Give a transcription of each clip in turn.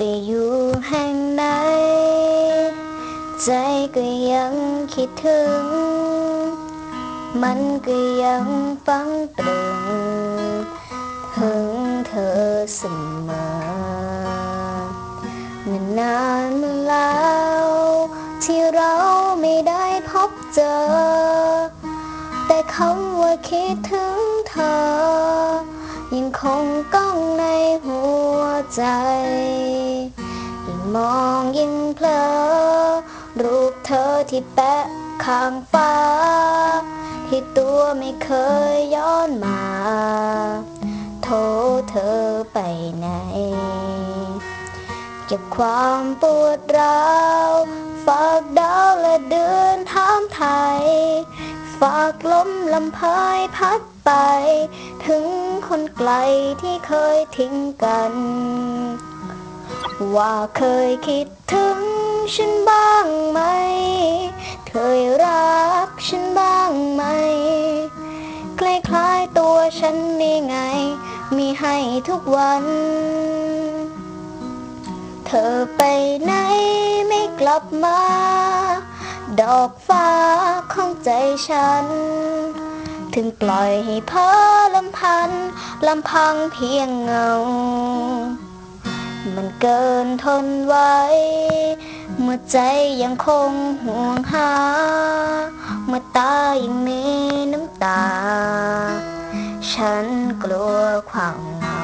จะอยู่แห่งไหน ใจก็ยังคิดถึง มันก็ยังฟังตรึงถึงเธอเสมอนานๆมาแล้ว ที่เราไม่ได้พบเจอ แต่คำว่าคิดถึงเธอ ยังคงก้องในหัวใจ มองยิ่งเพลอ รูปเธอที่แปะข้างฟ้า ที่ตัวไม่เคยย้อนมา โทรเธอไปไหน เก็บความปวดร้าวฝากดาวและเดือนถามไทย ฝากลมลำพายพัดไป ถึงคนไกลที่เคยทิ้งกัน ว่าเคยคิดถึงฉันบ้างไหม เคยรักฉันบ้างไหมคล้ายๆตัวฉันนี่ไง มีให้ทุกวัน เธอไปไหนไม่กลับมา ดอกฟ้าของใจฉัน ถึงปล่อยให้เพ้อลำพัน ลำพังเพียงเงา มันเกินทนไว้ เมื่อใจยังคงห่วงหา เมื่อตายังมีน้ำตา ฉันกลัวความเหงา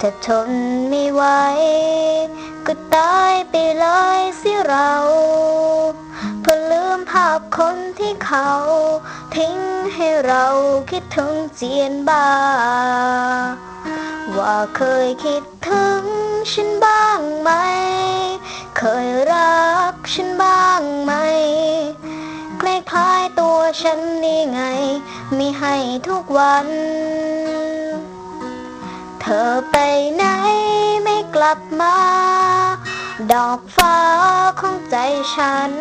ถ้าทนไม่ไหวก็ตายไปเลยสิเราเพื่อลืมภาพคนที่เขา ทิ้งให้เราคิดถึงเจียนบา ว่าเคยคิดถึงฉันบ้างไหม เคยรักฉันบ้างไหมคล้ายๆตัวฉันนี่ไง มีให้ทุกวัน เธอไปไหนไม่กลับมา ดอกฟ้าของใจฉัน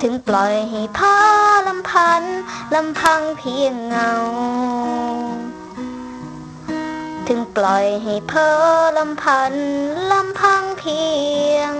ถึงปล่อยให้พาลำพันลำพังเพียงเงา ถึงปล่อยให้เพ้อลำพันลำพังเพียง